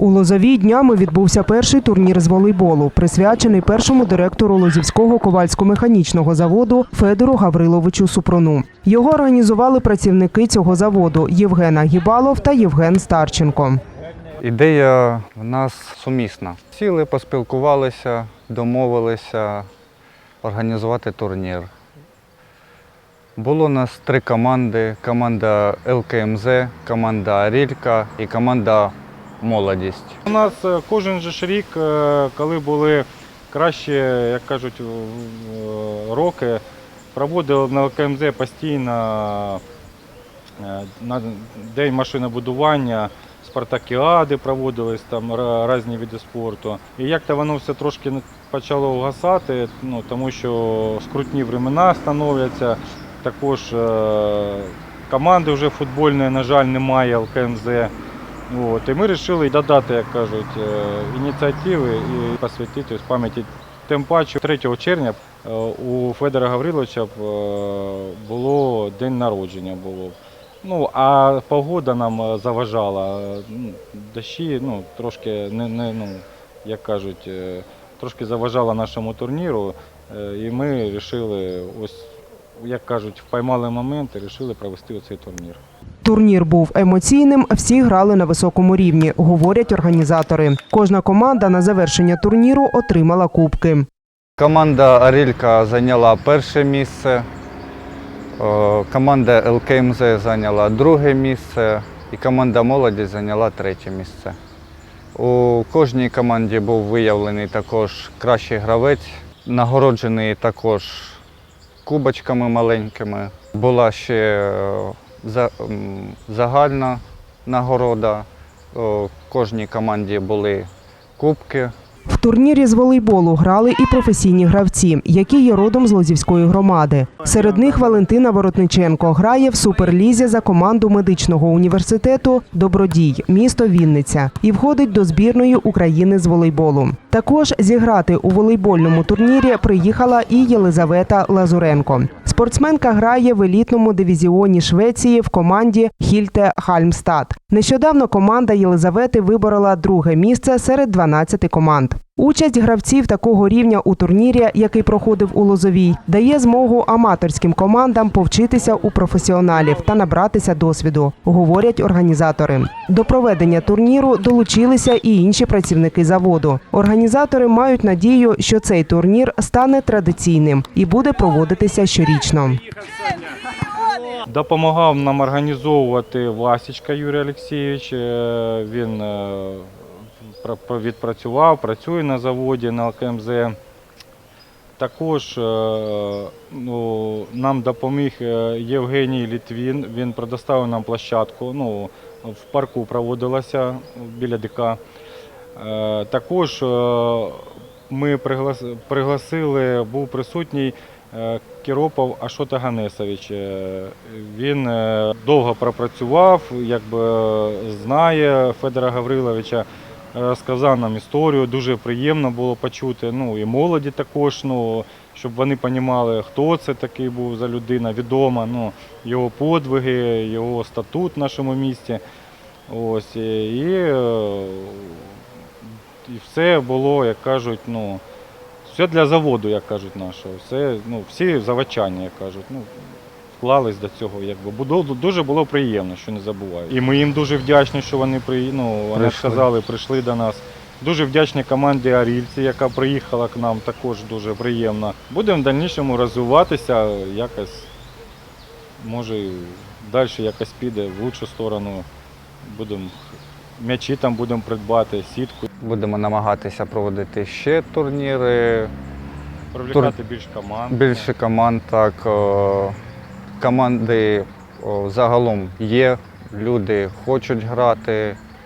У Лозовій днями відбувся перший турнір з волейболу, присвячений першому директору Лозівського ковальсько-механічного заводу Федору Гавриловичу Супруну. Його організували працівники цього заводу Євгена Гібалов та Євген Старченко. Ідея в нас сумісна. Сіли, поспілкувалися, домовилися організувати турнір. Було у нас три команди: команда ЛКМЗ, команда Арілька і команда Молодість. У нас е, кожен же рік, е, коли були кращі, як кажуть, роки, проводили на КМЗ постійно е, на день машинобудування, спартакіади проводились, там різні види спорту. І як-то воно все трошки почало вгасати, ну, тому що скрутні времена становляться. Також команди вже футбольної, на жаль, немає ЛКМЗ. От, і ми вирішили додати, як кажуть, е, ініціативи і посвятити ось пам'яті. Тим паче 3 червня е, у Федора Гавриловича е, було день народження. Було. Ну, а погода нам заважала. Ну, Дощі ну, трошки не, не, ну, як кажуть, трошки заважала нашому турніру. І ми вирішили, ось, як кажуть, впіймали момент і вирішили провести оцей турнір. Турнір був емоційним, всі грали на високому рівні, говорять організатори. Кожна команда на завершення турніру отримала кубки. Команда Арілька зайняла перше місце, команда ЛКМЗ зайняла друге місце і команда Молодість зайняла третє місце. У кожній команді був виявлений також кращий гравець, нагороджений також кубочками маленькими. Була ще е, загальна нагорода. Кожній команді були кубки. Турнірі з волейболу грали і професійні гравці, які є родом з Лозівської громади. Серед них Валентина Воротниченко грає в суперлізі за команду медичного університету Добродій, місто Вінниця, і входить до збірної України з волейболу. Також зіграти у волейбольному турнірі приїхала і Єлизавета Лазуренко. Спортсменка грає в елітному дивізіоні Швеції в команді Хільте Хальмстад. Нещодавно команда Єлизавети виборола друге місце серед 12 команд. Участь гравців такого рівня у турнірі, який проходив у Лозовій, дає змогу аматорським командам повчитися у професіоналів та набратися досвіду, говорять організатори. До проведення турніру долучилися і інші працівники заводу. Організатори мають надію, що цей турнір стане традиційним і буде проводитися щорічно. Допомагав нам організовувати Васічка Юрій Олексійович. Е, Він е, відпрацював, працює на заводі на ЛКМЗ. Також е, ну, нам допоміг е, Євгеній Літвін. Він предоставив нам площадку. Ну, в парку проводилася біля ДК. Е, Також ми пригласили, був присутній Кіропов Ашота Ганесович. Він довго пропрацював, якби знає Федора Гавриловича, розказав нам історію, дуже приємно було почути. Ну і молоді також, ну, щоб вони розуміли, хто це такий був за людина, відома, ну, його подвиги, його статут в нашому місті. Ось, і, і, е, все було, як кажуть, ну, все для заводу, як кажуть нашого. Все, ну, всі заводчання, як кажуть, ну, вклались до цього. Якби. Було, дуже було приємно, що не забуваю. І ми їм дуже вдячні, що вони, при, ну, вони Прийшли. сказали, прийшли до нас. Дуже вдячні команді Арільці, яка приїхала к нам, також дуже приємно. Будемо в дальнішому розвиватися, якось, може, далі якось піде в лучшу сторону. Будемо м'ячі там будемо придбати, сітку, Будемо намагатися проводити ще турніри, привлекати більш команд. більше команд. Так, о, команди загалом є, люди хочуть грати.